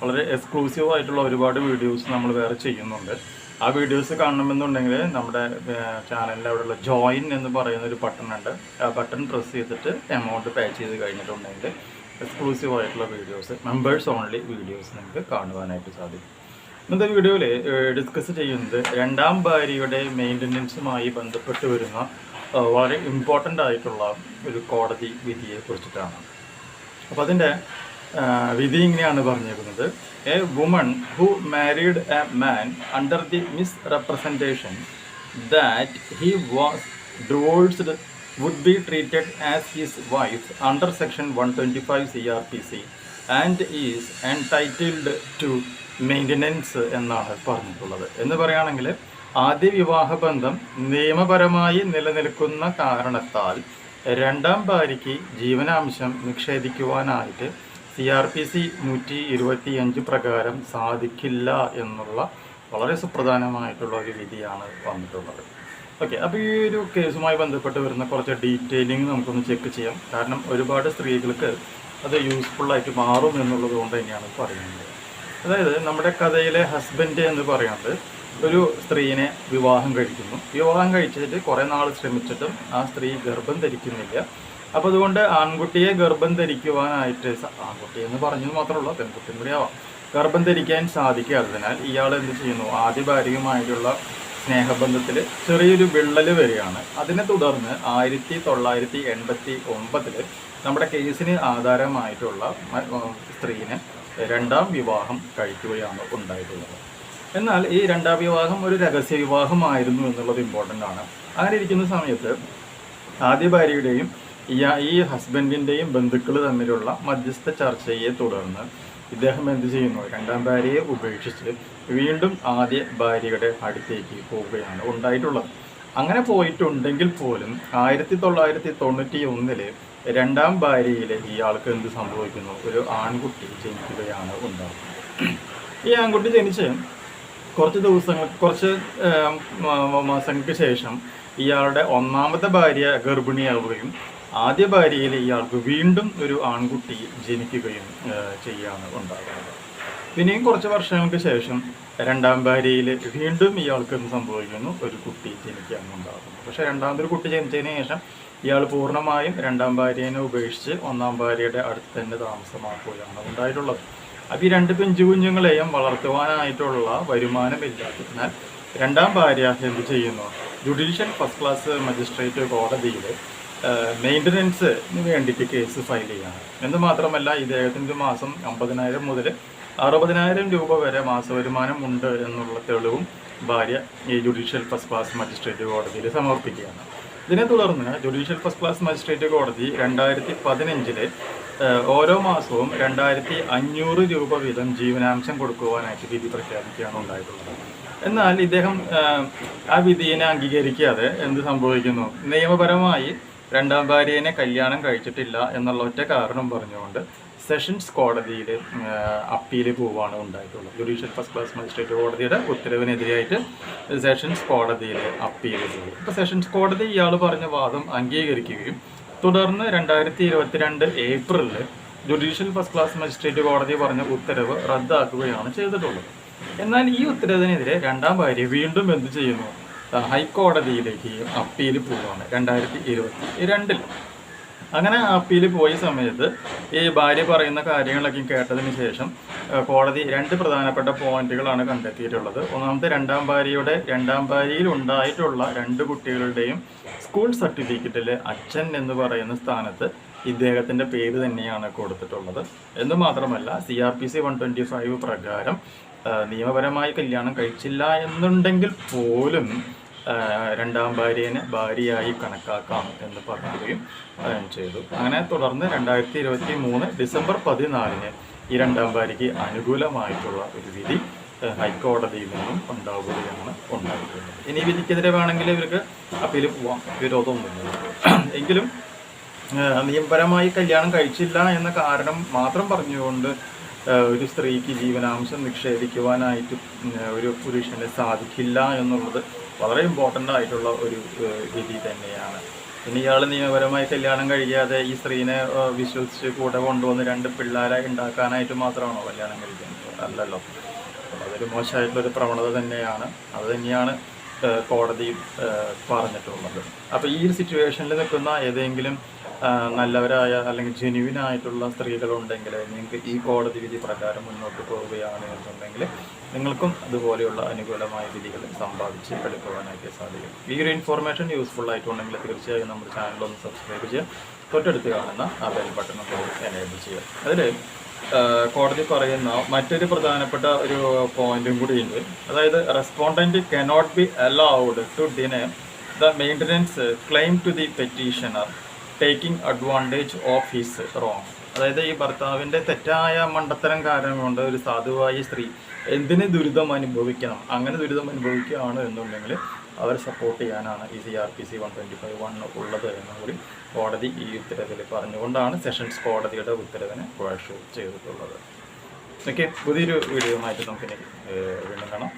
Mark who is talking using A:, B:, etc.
A: വളരെ എക്സ്ക്ലൂസീവ് ആയിട്ടുള്ള ഒരുപാട് വീഡിയോസ് നമ്മൾ വേറെ ചെയ്യുന്നുണ്ട്. ആ വീഡിയോസ് കാണണമെന്നുണ്ടെങ്കിൽ നമ്മുടെ ചാനലിൽ അവിടെയുള്ള ജോയിൻ എന്ന് പറയുന്ന ഒരു ബട്ടൺ ഉണ്ട്. ആ ബട്ടൺ പ്രസ് ചെയ്തിട്ട് എമൗണ്ട് പേ ചെയ്ത് കഴിഞ്ഞിട്ടുണ്ടെങ്കിൽ എക്സ്ക്ലൂസീവ് ആയിട്ടുള്ള വീഡിയോസ് മെമ്പേഴ്സ് ഓൺലി വീഡിയോസ് നിങ്ങൾക്ക് കാണുവാനായിട്ട് സാധിക്കും. ഇന്നത്തെ വീഡിയോയിൽ ഡിസ്കസ് ചെയ്യുന്നത് രണ്ടാം ഭാര്യയുടെ മെയിന്റനൻസുമായി ബന്ധപ്പെട്ട് വരുന്ന വളരെ ഇമ്പോർട്ടന്റ് ആയിട്ടുള്ള ഒരു കോടതി വിധിയെ കുറിച്ചിട്ടാണ് അപ്പോൾ അതിന്റെ വിധി ഇങ്ങനെയാണ് പറഞ്ഞിരിക്കുന്നത്. A woman who married a man under the misrepresentation that he was divorced would be treated as his wife under section one twenty five C R P C and is entitled to maintenance എന്നാണ് പറഞ്ഞിട്ടുള്ളത്. എന്ന് പറയുകയാണെങ്കിൽ ആദ്യ വിവാഹ ബന്ധം നിയമപരമായി നിലനിൽക്കുന്ന കാരണത്താൽ രണ്ടാം ഭാര്യയ്ക്ക് ജീവനാംശം നിക്ഷേപിക്കുവാനായിട്ട് സി ആർ പി സി നൂറ്റി ഇരുപത്തി അഞ്ച് പ്രകാരം സാധിക്കില്ല എന്നുള്ള വളരെ സുപ്രധാനമായിട്ടുള്ള ഒരു വിധിയാണ് വന്നിട്ടുള്ളത്. ഓക്കെ അപ്പോൾ ഈ ഒരു കേസുമായി ബന്ധപ്പെട്ട് വരുന്ന കുറച്ച് ഡീറ്റെയിലിംഗ് നമുക്കൊന്ന് ചെക്ക് ചെയ്യാം. കാരണം ഒരുപാട് സ്ത്രീകൾക്ക് അത് യൂസ്ഫുള്ളായിട്ട് മാറും എന്നുള്ളത് കൊണ്ട് തന്നെയാണ് പറയുന്നത്. അതായത് നമ്മുടെ കഥയിലെ ഹസ്ബൻഡ് എന്ന് പറയുന്നത് ഒരു സ്ത്രീനെ വിവാഹം കഴിക്കുന്നു. വിവാഹം കഴിച്ചിട്ട് കുറേ നാൾ ശ്രമിച്ചിട്ടും ആ സ്ത്രീ ഗർഭം ധരിക്കുന്നില്ല. അപ്പോൾ അതുകൊണ്ട് ആൺകുട്ടിയെ ഗർഭം ധരിക്കുവാനായിട്ട് ആൺകുട്ടി എന്ന് പറഞ്ഞത് മാത്രമല്ല പെൺകുട്ടിയും കൂടി ആവാം. ഗർഭം ധരിക്കാൻ സാധിക്കാത്തതിനാൽ ഇയാൾ എന്ത് ചെയ്യുന്നു? ആദ്യ ഭാര്യയുമായിട്ടുള്ള സ്നേഹബന്ധത്തിൽ ചെറിയൊരു വിള്ളൽ വരികയാണ്. അതിനെ തുടർന്ന് ആയിരത്തി തൊള്ളായിരത്തി എൺപത്തി ഒമ്പതിൽ നമ്മുടെ കേസിന് ആധാരമായിട്ടുള്ള സ്ത്രീനെ രണ്ടാം വിവാഹം കഴിക്കുകയാണ് ഉണ്ടായിട്ടുള്ളത്. എന്നാൽ ഈ രണ്ടാം വിവാഹം ഒരു രഹസ്യ വിവാഹമായിരുന്നു എന്നുള്ളത് ഇമ്പോർട്ടന്റ് ആണ്. അങ്ങനെ ഇരിക്കുന്ന സമയത്ത് ആദ്യ ഭാര്യയുടെയും ഈ ഹസ്ബൻഡിന്റെയും ബന്ധുക്കൾ തമ്മിലുള്ള മധ്യസ്ഥ ചർച്ചയെ തുടർന്ന് ഇദ്ദേഹം എന്ത് ചെയ്യുന്നു? രണ്ടാം ഭാര്യയെ ഉപേക്ഷിച്ച് വീണ്ടും ആദ്യ ഭാര്യയുടെ അടുത്തേക്ക് പോവുകയാണ് ഉണ്ടായിട്ടുള്ളത്. അങ്ങനെ പോയിട്ടുണ്ടെങ്കിൽ പോലും ആയിരത്തി തൊള്ളായിരത്തി തൊണ്ണൂറ്റി ഒന്നിൽ രണ്ടാം ഭാര്യയിലെ ഇയാൾക്ക് എന്ത് സംഭവിക്കുന്നു? ഒരു ആൺകുട്ടി ജനിക്കുകയാണ് ഉണ്ടാകുന്നത് ഈ ആൺകുട്ടി ജനിച്ച് കുറച്ച് ദിവസങ്ങൾ കുറച്ച് മാസങ്ങൾക്ക് ശേഷം ഇയാളുടെ ഒന്നാമത്തെ ഭാര്യ ഗർഭിണിയാവുകയും ആദ്യ ഭാര്യയിൽ ഇയാൾക്ക് വീണ്ടും ഒരു ആൺകുട്ടി ജനിക്കുകയും ചെയ്യാണ് ഉണ്ടാകുന്നത്. പിന്നെയും കുറച്ച് വർഷങ്ങൾക്ക് ശേഷം രണ്ടാം ഭാര്യയിൽ വീണ്ടും ഇയാൾക്ക് സംഭവിക്കുന്നു? ഒരു കുട്ടി ജനിക്കാൻ ഉണ്ടാകുന്നത് പക്ഷേ രണ്ടാമതൊരു കുട്ടി ജനിച്ചതിന് ശേഷം ഇയാൾ പൂർണമായും രണ്ടാം ഭാര്യനെ ഉപേക്ഷിച്ച് ഒന്നാം ഭാര്യയുടെ അടുത്ത് തന്നെ താമസമാക്കുകയാണ് ഉണ്ടായിട്ടുള്ളത്. അപ്പോൾ ഈ രണ്ട് പെഞ്ചു കുഞ്ഞുങ്ങളെയും വളർത്തുവാനായിട്ടുള്ള വരുമാനമില്ലാത്തതിനാൽ രണ്ടാം ഭാര്യ എന്ത് ചെയ്യുന്നു? ജുഡീഷ്യൽ ഫസ്റ്റ് ക്ലാസ് മജിസ്ട്രേറ്റ് കോടതിയിൽ മെയിന്റനൻസിന് വേണ്ടിയിട്ട് കേസ് ഫയൽ ചെയ്യണം. എന്ന് മാത്രമല്ല ഇദ്ദേഹത്തിന്റെ മാസം അമ്പതിനായിരം മുതൽ അറുപതിനായിരം രൂപ വരെ മാസവരുമാനം ഉണ്ട് എന്നുള്ള തെളിവും ഭാര്യ ഈ ജുഡീഷ്യൽ ഫസ്റ്റ് ക്ലാസ് മജിസ്ട്രേറ്റ് കോടതിയിൽ സമർപ്പിക്കുകയാണ്. ഇതിനെ തുടർന്ന് ജുഡീഷ്യൽ ഫസ്റ്റ് ക്ലാസ് മജിസ്ട്രേറ്റ് കോടതി രണ്ടായിരത്തി പതിനഞ്ചിലെ ഓരോ മാസവും രണ്ടായിരത്തി അഞ്ഞൂറ് രൂപ വീതം ജീവനാംശം കൊടുക്കുവാനായിട്ട് വിധി പ്രഖ്യാപിക്കുകയാണ് ഉണ്ടായിട്ടുള്ളത്. എന്നാൽ ഇദ്ദേഹം ആ, വിധിയെ അംഗീകരിക്കാതെ എന്ത് സംഭവിക്കുന്നു? നിയമപരമായി രണ്ടാം ഭാര്യനെ കല്യാണം കഴിച്ചിട്ടില്ല എന്നുള്ള ഒറ്റ കാരണം പറഞ്ഞുകൊണ്ട് സെഷൻസ് കോടതിയിൽ അപ്പീൽ പോവുകയാണ് ഉണ്ടായിട്ടുള്ളത്. ജുഡീഷ്യൽ ഫസ്റ്റ് ക്ലാസ് മജിസ്ട്രേറ്റ് കോടതിയുടെ ഉത്തരവിനെതിരായിട്ട് സെഷൻസ് കോടതിയിൽ അപ്പീൽ ചെയ്തു അപ്പോൾ സെഷൻസ് കോടതി ഇയാൾ പറഞ്ഞ വാദം അംഗീകരിക്കുകയും തുടർന്ന് രണ്ടായിരത്തി ഇരുപത്തിരണ്ട് ഏപ്രിലിൽ ജുഡീഷ്യൽ ഫസ്റ്റ് ക്ലാസ് മജിസ്ട്രേറ്റ് കോടതി പറഞ്ഞ ഉത്തരവ് റദ്ദാക്കുകയാണ് ചെയ്തിട്ടുള്ളത്. എന്നാൽ ഈ ഉത്തരവിനെതിരെ രണ്ടാം ഭാര്യ വീണ്ടും എന്ത് ചെയ്യുന്നു? ഹൈക്കോടതിയിലേക്ക് അപ്പീൽ പോവുകയാണ് രണ്ടായിരത്തി ഇരുപത്തി രണ്ടിൽ അങ്ങനെ അപ്പീൽ പോയ സമയത്ത് ഈ ഭാര്യ പറയുന്ന കാര്യങ്ങളൊക്കെ കേട്ടതിന് ശേഷം കോടതി രണ്ട് പ്രധാനപ്പെട്ട പോയിന്റുകളാണ് കണ്ടെത്തിയിട്ടുള്ളത്. ഒന്നാമത്തെ രണ്ടാം ഭാര്യയുടെ രണ്ടാം ഭാര്യയിൽ ഉണ്ടായിട്ടുള്ള രണ്ട് കുട്ടികളുടെയും സ്കൂൾ സർട്ടിഫിക്കറ്റിൽ അച്ഛൻ എന്ന് പറയുന്ന സ്ഥാനത്ത് ഇദ്ദേഹത്തിന്റെ പേര് തന്നെയാണ് കൊടുത്തിട്ടുള്ളത്. എന്ന് മാത്രമല്ല C R P C one twenty five പ്രകാരം നിയമപരമായി കല്യാണം കഴിച്ചില്ല എന്നുണ്ടെങ്കിൽ പോലും രണ്ടാം ഭാര്യനെ ഭാര്യയായി കണക്കാക്കാം എന്ന് പറയുകയും ചെയ്തു. അങ്ങനെ തുടർന്ന് രണ്ടായിരത്തി ഇരുപത്തി മൂന്ന് ഡിസംബർ പതിനാലിന് ഈ രണ്ടാം ഭാര്യയ്ക്ക് അനുകൂലമായിട്ടുള്ള ഒരു വിധി ഹൈക്കോടതിയിൽ നിന്നും ഉണ്ടാവുകയാണ് ഉണ്ടായിട്ടുള്ളത്. ഇനി വിധിക്കെതിരെ വേണമെങ്കിൽ ഇവർക്ക് അപ്പീൽ പോവാം വിരോധമൊന്നുമില്ല എങ്കിലും നിയമപരമായി കല്യാണം കഴിച്ചില്ല എന്ന കാരണം മാത്രം പറഞ്ഞുകൊണ്ട് ഒരു സ്ത്രീക്ക് ജീവനാംശം നിക്ഷേപിക്കുവാനായിട്ട് ഒരു പുരുഷന് സാധിക്കില്ല എന്നുള്ളത് വളരെ ഇമ്പോർട്ടന്റ് ആയിട്ടുള്ള ഒരു രീതി തന്നെയാണ്. ഇനി ഇയാൾ നിയമപരമായി കല്യാണം കഴിക്കാതെ ഈ സ്ത്രീനെ വിശ്വസിച്ച് കൂടെ കൊണ്ടുവന്ന് രണ്ട് പിള്ളേരെ ഉണ്ടാക്കാനായിട്ട് മാത്രമാണോ കല്യാണം കഴിക്കുന്നത്? അല്ലല്ലോ. അതൊരു മോശമായിട്ടുള്ളൊരു പ്രവണത തന്നെയാണ്. അത് തന്നെയാണ് കോടതി പറഞ്ഞിട്ടുള്ളത്. അപ്പോൾ ഈ ഒരു സിറ്റുവേഷനിൽ നിൽക്കുന്ന ഏതെങ്കിലും നല്ലവരായ അല്ലെങ്കിൽ ജെനുവിൻ ആയിട്ടുള്ള സ്ത്രീകളുണ്ടെങ്കിൽ നിങ്ങൾക്ക് ഈ കോടതി വിധി പ്രകാരം മുന്നോട്ട് പോവുകയാണ് എന്നുണ്ടെങ്കിൽ നിങ്ങൾക്കും അതുപോലെയുള്ള അനുകൂലമായ വിധികൾ സമ്പാദിച്ച് എടുക്കുവാനായിട്ട് സാധിക്കും. ഈ ഒരു ഇൻഫോർമേഷൻ യൂസ്ഫുൾ ആയിട്ടുണ്ടെങ്കിൽ തീർച്ചയായും നമ്മുടെ ചാനലൊന്ന് സബ്സ്ക്രൈബ് ചെയ്യുക. തൊട്ടടുത്ത് കാണുന്ന ആ ബെൽ ബട്ടൺ എനേബിൾ ചെയ്യുക. അതിൽ കോടതി പറയുന്ന മറ്റൊരു പ്രധാനപ്പെട്ട ഒരു പോയിന്റും കൂടി ഉണ്ട്. അതായത് respondent cannot be allowed to deny the maintenance claim to the petitioner taking advantage of his wrong അതായത് ഈ ഭർത്താവിന്റെ തെറ്റായ മണ്ടത്തരം കാരണം കൊണ്ട് ഒരു സാധുവായ സ്ത്രീ എന്തിന് ദുരിതം അനുഭവിക്കണം? അങ്ങനെ ദുരിതം അനുഭവിക്കുകയാണ് എന്നുണ്ടെങ്കിൽ അവരെ സപ്പോർട്ട് ചെയ്യാനാണ് ഈ C R P C one twenty five one ഉള്ളത് എന്നും കൂടി കോടതി ഈ ഉത്തരവിൽ പറഞ്ഞുകൊണ്ടാണ് സെഷൻസ് കോടതിയുടെ ഉത്തരവിനെ ക്വാഷ് ചെയ്തിട്ടുള്ളത്. ഓക്കെ പുതിയൊരു വീഡിയോയുമായിട്ട് നമുക്ക് വീണ്ടും കാണാം.